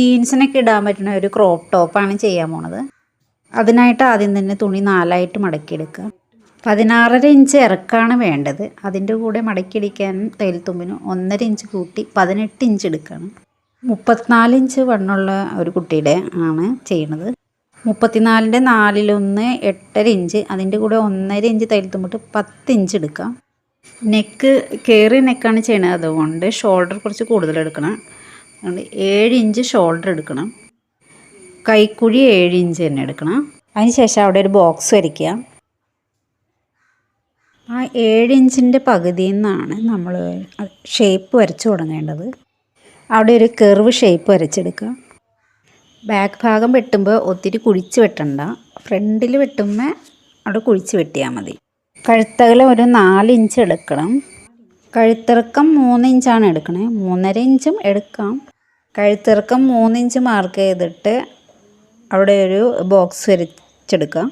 ജീൻസിനൊക്കെ ഇടാൻ പറ്റുന്ന ഒരു ക്രോപ്പ് ടോപ്പാണ് ചെയ്യാൻ പോണത്. അതിനായിട്ട് ആദ്യം തന്നെ തുണി നാലായിട്ട് മടക്കിയെടുക്കുക. പതിനാറര ഇഞ്ച് ഇറക്കാണ് വേണ്ടത്. അതിന്റെ കൂടെ മടക്കിയടിക്കാൻ തയ്യൽത്തുമ്പിന് ഒന്നര ഇഞ്ച് കൂട്ടി പതിനെട്ട് ഇഞ്ച് എടുക്കണം. മുപ്പത്തിനാല് ഇഞ്ച് വണ്ണുള്ള ഒരു കുട്ടിയുടെ ആണ് ചെയ്യണത്. മുപ്പത്തിനാലിന്റെ നാലിലൊന്ന് എട്ടര ഇഞ്ച് അതിന്റെ കൂടെ ഒന്നര ഇഞ്ച് തയ്യൽത്തുമ്പിട്ട് പത്ത് ഇഞ്ച് എടുക്കാം. നെക്ക് കയറി നെക്കാണ് ചെയ്യണത്. അതുകൊണ്ട് ഷോൾഡർ കുറച്ച് കൂടുതൽ എടുക്കണം. അതുകൊണ്ട് ഏഴ് ഇഞ്ച് ഷോൾഡർ എടുക്കണം. കൈക്കുഴി ഏഴ് ഇഞ്ച് തന്നെ എടുക്കണം. അതിന് ശേഷം അവിടെ ഒരു ബോക്സ് വരയ്ക്കുക. ആ ഏഴ് ഇഞ്ചിന്റെ പകുതിയിൽ നിന്നാണ് നമ്മൾ ഷേപ്പ് വരച്ചു തുടങ്ങേണ്ടത്. അവിടെ ഒരു കെർവ് ഷേപ്പ് വരച്ചെടുക്കുക. ബാക്ക് ഭാഗം വെട്ടുമ്പോൾ ഒത്തിരി കുഴിച്ച് വെട്ടണ്ട. ഫ്രണ്ടിൽ വെട്ടുമ്പോൾ അവിടെ കുഴിച്ച് വെട്ടിയാൽ മതി. കഴുത്തകലം ഒരു നാല് ഇഞ്ച് എടുക്കണം. കഴുത്തിറക്കം മൂന്നിഞ്ചാണ് എടുക്കണേ. മൂന്നര ഇഞ്ചും എടുക്കാം. കഴുത്തിറക്കം മൂന്നിഞ്ച് മാർക്ക് ചെയ്തിട്ട് അവിടെ ഒരു ബോക്സ് വരച്ചെടുക്കാം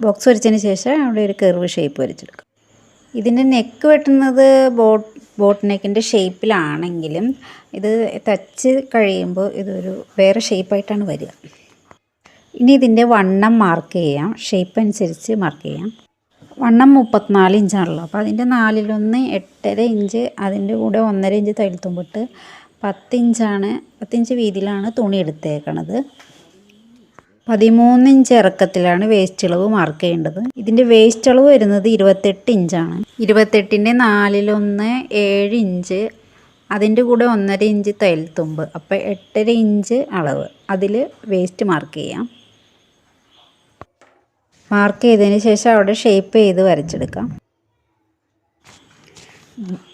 ബോക്സ് വരച്ചതിന് ശേഷം അവിടെ ഒരു കെർവ് ഷേപ്പ് വരച്ചെടുക്കാം ഇതിന്റെ നെക്ക് വെട്ടുന്നത് ബോട്ട് ബോട്ട് നെക്കിന്റെ ഷേപ്പിലാണെങ്കിലും ഇത് തച്ച് കഴിയുമ്പോൾ ഇതൊരു വേറെ ഷേപ്പായിട്ടാണ് വരിക. ഇനി ഇതിന്റെ വണ്ണം മാർക്ക് ചെയ്യാം. ഷേപ്പ് അനുസരിച്ച് മാർക്ക് ചെയ്യാം. വണ്ണം മുപ്പത്തിനാല് ഇഞ്ചാണല്ലോ. അപ്പോൾ അതിന്റെ നാലിലൊന്ന് എട്ടര ഇഞ്ച് അതിന്റെ കൂടെ ഒന്നര ഇഞ്ച് തയ്യൽത്തുമ്പിട്ട് പത്തിഞ്ചാണ് പത്തിഞ്ച് വീതിയിലാണ് തുണി എടുത്തേക്കണത്. പതിമൂന്ന് ഇഞ്ച് ഇറക്കത്തിലാണ് വേസ്റ്റ് അളവ് മാർക്ക് ചെയ്യേണ്ടത്. ഇതിന്റെ വേസ്റ്റ് അളവ് വരുന്നത് ഇരുപത്തെട്ട് ഇഞ്ചാണ്. ഇരുപത്തെട്ടിന്റെ നാലിലൊന്ന് ഏഴ് ഇഞ്ച് അതിന്റെ കൂടെ ഒന്നര ഇഞ്ച് തയ്യൽത്തുമ്പ് അപ്പോൾ എട്ടര ഇഞ്ച് അളവ്. അതിൽ വേസ്റ്റ് മാർക്ക് ചെയ്യാം. മാർക്ക് ചെയ്തതിന് ശേഷം അവിടെ ഷേപ്പ് ചെയ്ത് വരച്ചെടുക്കാം.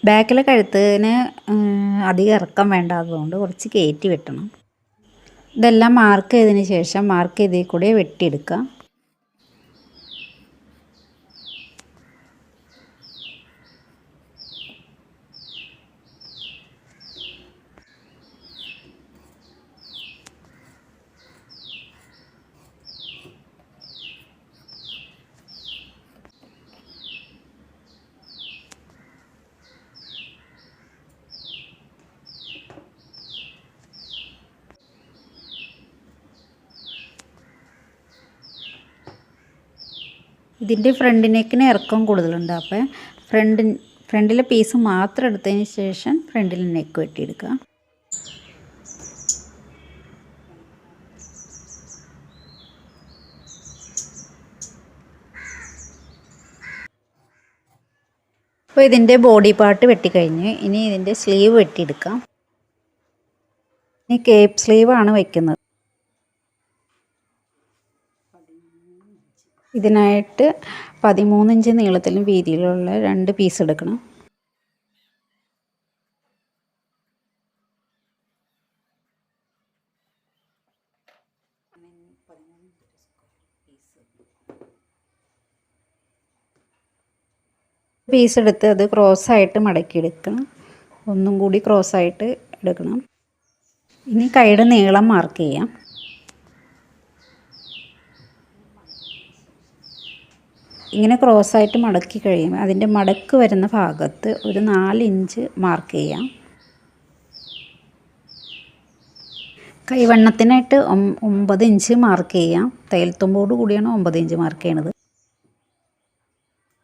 ബാക്കിലെ കഴുത്തിന് അധികം ഇറക്കം വേണ്ടാത്തതുകൊണ്ട് കുറച്ച് കയറ്റി വെട്ടണം. ഇതെല്ലാം മാർക്ക് ചെയ്തതിന് ശേഷം മാർക്ക് ചെയ്തതിൽ കൂടെ വെട്ടിയെടുക്കുക ഇതിന്റെ ഫ്രണ്ട് നെക്കിന് ഇറക്കം കൂടുതലുണ്ട്. അപ്പോൾ ഫ്രണ്ട് ഫ്രണ്ടിലെ പീസ് മാത്രം എടുത്തതിന് ശേഷം ഫ്രണ്ടിൽ നെക്ക് വെട്ടിയെടുക്കുക. അപ്പോൾ ഇതിന്റെ ബോഡി പാർട്ട് വെട്ടിക്കഴിഞ്ഞ് ഇനി ഇതിന്റെ സ്ലീവ് വെട്ടിയെടുക്കാം. ഇനി കേപ്പ് സ്ലീവാണ് വയ്ക്കുന്നത് ഇതിനായിട്ട് പതിമൂന്നിഞ്ച് നീളത്തിലും വീതിയിലുള്ള രണ്ട് പീസ് എടുക്കണം. പീസ് എടുത്ത് അത് ക്രോസായിട്ട് മടക്കിയെടുക്കണം ഒന്നും കൂടി ക്രോസായിട്ട് എടുക്കണം. ഇനി കൈയുടെ നീളം മാർക്ക് ചെയ്യാം. ഇങ്ങനെ ക്രോസായിട്ട് മടക്കി കഴിയുമ്പോൾ അതിന്റെ മടക്ക് വരുന്ന ഭാഗത്ത് ഒരു നാല് ഇഞ്ച് മാർക്ക് ചെയ്യാം. കൈവണ്ണത്തിനായിട്ട് ഒമ്പത് ഇഞ്ച് മാർക്ക് ചെയ്യാം. തയ്യൽത്തുമ്പോട് കൂടിയാണ് ഒമ്പത് ഇഞ്ച് മാർക്ക് ചെയ്യണത്.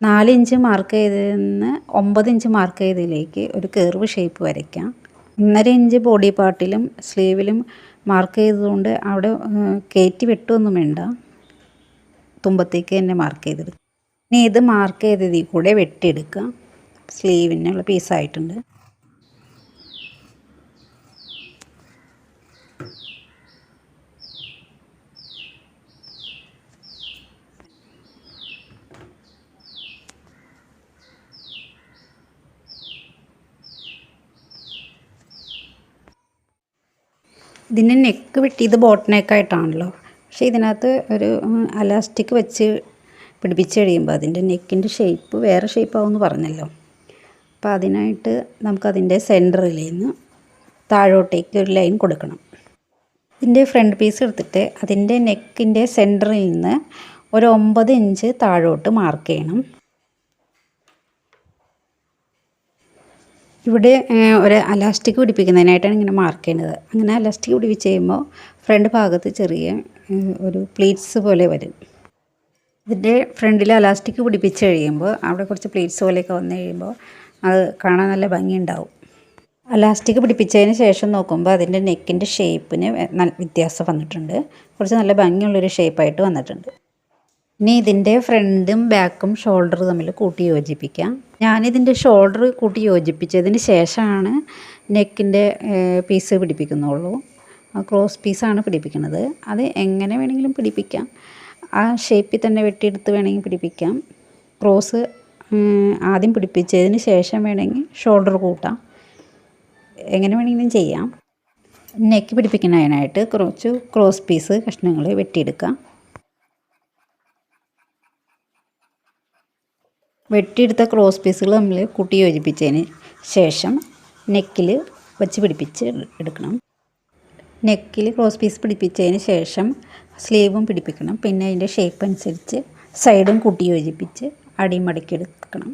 നാല് ഇഞ്ച് മാർക്ക് ചെയ്തതിന് ഒമ്പത് ഇഞ്ച് മാർക്ക് ചെയ്തതിലേക്ക് ഒരു കേർവ് ഷേപ്പ് വരയ്ക്കാം. ഒന്നര ഇഞ്ച് ബോഡി പാർട്ടിലും സ്ലീവിലും മാർക്ക് ചെയ്തതുകൊണ്ട് അവിടെ കയറ്റി വെട്ടുമൊന്നും വേണ്ട. തുമ്പത്തേക്ക് തന്നെ മാർക്ക് ചെയ്തെടുക്കും. ഇനി ഇത് മാർക്ക് ചെയ്തതിൽ കൂടെ വെട്ടിയെടുക്കുക. സ്ലീവിനുള്ള പീസായിട്ടുണ്ട് ഇതിന്റെ നെക്ക് വെട്ടി ഇത് ബോട്ട് നെക്കായിട്ടാണല്ലോ പക്ഷേ ഇതിനകത്ത് ഒരു അലാസ്റ്റിക് വെച്ച് പിടിപ്പിച്ച് കഴിയുമ്പോൾ അതിന്റെ നെക്കിന്റെ ഷേപ്പ് വേറെ ഷേപ്പാവുമെന്ന് പറഞ്ഞല്ലോ. അപ്പോൾ അതിനായിട്ട് നമുക്കതിന്റെ സെന്ററിൽ നിന്ന് താഴോട്ടേക്ക് ഒരു ലൈൻ കൊടുക്കണം. ഇതിന്റെ ഫ്രണ്ട് പീസ് എടുത്തിട്ട് അതിന്റെ നെക്കിന്റെ സെന്ററിൽ നിന്ന് ഒരു ഒമ്പത് ഇഞ്ച് താഴോട്ട് മാർക്ക് ചെയ്യണം. ഇവിടെ ഒരു അലാസ്റ്റിക് പിടിപ്പിക്കുന്നതിനായിട്ടാണ് ഇങ്ങനെ മാർക്ക് ചെയ്യുന്നത്. അങ്ങനെ അലാസ്റ്റിക് പിടിപ്പിച്ച് കഴിയുമ്പോൾ ഫ്രണ്ട് ഭാഗത്ത് ചെറിയ ഒരു പ്ലീറ്റ്സ് പോലെ വരും. ഇതിന്റെ ഫ്രണ്ടിൽ അലാസ്റ്റിക് പിടിപ്പിച്ച് കഴിയുമ്പോൾ അവിടെ കുറച്ച് പ്ലേറ്റ്സ് പോലെയൊക്കെ വന്നു കഴിയുമ്പോൾ അത് കാണാൻ നല്ല ഭംഗിയുണ്ടാവും. അലാസ്റ്റിക് പിടിപ്പിച്ചതിന് ശേഷം നോക്കുമ്പോൾ അതിന്റെ നെക്കിന്റെ ഷേപ്പിന് വ്യത്യാസം വന്നിട്ടുണ്ട്. കുറച്ച് നല്ല ഭംഗിയുള്ളൊരു ഷേപ്പായിട്ട് വന്നിട്ടുണ്ട്. ഇനി ഇതിന്റെ ഫ്രണ്ടും ബാക്കും ഷോൾഡർ തമ്മിൽ കൂട്ടി യോജിപ്പിക്കാം. ഞാനിതിന്റെ ഷോൾഡർ കൂട്ടി യോജിപ്പിച്ചതിന് ശേഷമാണ് നെക്കിന്റെ പീസ് പിടിപ്പിക്കുന്നുള്ളൂ. ക്രോസ് പീസാണ് പിടിപ്പിക്കുന്നത്. അത് എങ്ങനെ വേണമെങ്കിലും പിടിപ്പിക്കാം. ആ ഷേപ്പിൽ തന്നെ വെട്ടിയെടുത്ത് വേണമെങ്കിൽ പിടിപ്പിക്കാം. ക്രോസ് ആദ്യം പിടിപ്പിച്ചതിന് ശേഷം വേണമെങ്കിൽ ഷോൾഡർ കൂട്ടാം. എങ്ങനെ വേണമെങ്കിലും ചെയ്യാം. നെക്ക് പിടിപ്പിക്കുന്നതിനായിട്ട് കുറച്ച് ക്രോസ് പീസ് കഷ്ണങ്ങൾ വെട്ടിയെടുക്കാം. വെട്ടിയെടുത്ത ക്രോസ് പീസുകൾ നമ്മൾ കൂട്ടി യോജിപ്പിച്ചതിന് ശേഷം നെക്കിൽ വെച്ച് പിടിപ്പിച്ച് എടുക്കണം. നെക്കിൽ ക്രോസ് പീസ് പിടിപ്പിച്ചതിന് ശേഷം സ്ലീവും പിടിപ്പിക്കണം. പിന്നെ അതിന്റെ ഷേപ്പ് അനുസരിച്ച് സൈഡും കൂട്ടി യോജിപ്പിച്ച് അടിയും മടക്കി എടുക്കണം.